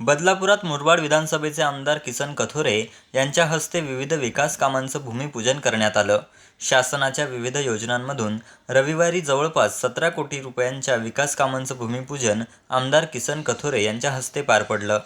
बदलापुरात मुरबाड विधानसभेचे आमदार किसन कथोरे यांच्या हस्ते विविध विकास कामांचं भूमिपूजन करण्यात आलं. शासनाच्या विविध योजनांमधून रविवारी जवळपास सतरा कोटी रुपयांच्या विकास कामांचं भूमिपूजन आमदार किसन कथोरे यांच्या हस्ते पार पडलं.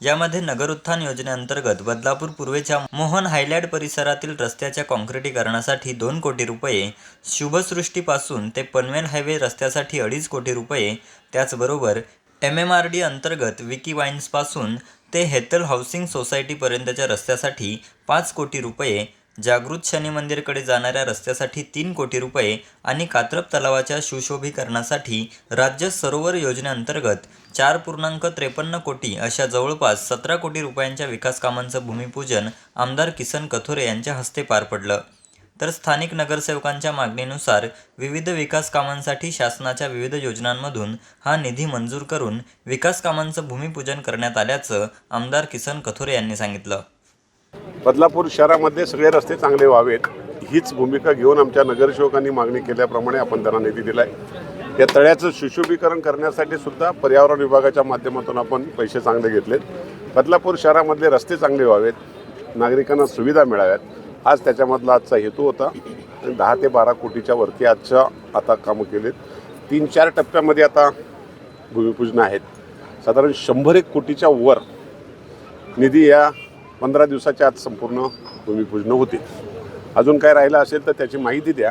यामध्ये नगरोत्थान योजनेअंतर्गत बदलापूर पूर्वेच्या मोहन हायलँड परिसरातील रस्त्याच्या काँक्रिटीकरणासाठी दोन कोटी रुपये शुभसृष्टीपासून ते पनवेल हायवे रस्त्यासाठी अडीच कोटी रुपये त्याचबरोबर एम एम आर डी अंतर्गत विकी वाईन्सपासून ते हेतल हाऊसिंग सोसायटीपर्यंतच्या रस्त्यासाठी पाच कोटी रुपये जागृत शनी मंदिरकडे जाणाऱ्या रस्त्यासाठी तीन कोटी रुपये आणि कात्रप तलावाच्या सुशोभीकरणासाठी राज्य सरोवर योजनेअंतर्गत चार पूर्णांक त्रेपन्न कोटी अशा जवळपास सतरा कोटी रुपयांच्या विकास कामांचं भूमिपूजन आमदार किसन कथोरे यांच्या हस्ते पार पडलं. तर स्थानिक नगरसेवकांच्या मागणीनुसार विविध विकास कामांसाठी शासनाच्या विविध योजनांमधून हा निधी मंजूर करून विकास कामांचं भूमिपूजन करण्यात आल्याचं आमदार किसन कथोरे यांनी सांगितलं. बदलापूर शहरामध्ये सगळे रस्ते चांगले व्हावेत हीच भूमिका घेऊन आमच्या नगरसेवकांनी मागणी केल्याप्रमाणे आपण त्यांना निधी दिला आहे या तळ्याचं सुशोभीकरण करण्यासाठी सुद्धा पर्यावरण विभागाच्या माध्यमातून आपण पैसे चांगले घेतलेत. बदलापूर शहरामधले रस्ते चांगले व्हावेत नागरिकांना सुविधा मिळाव्यात आज त्याच्यामधला आजचा हेतू होता. आणि दहा ते बारा कोटीच्या वरती आजच्या आता कामं केलेत. तीन चार टप्प्यामध्ये आता भूमिपूजन आहेत. साधारण शंभर एक कोटीच्या वर निधी या पंधरा दिवसाच्या आत संपूर्ण भूमिपूजन होते अजून काय राहिलं असेल तर त्याची माहिती द्या.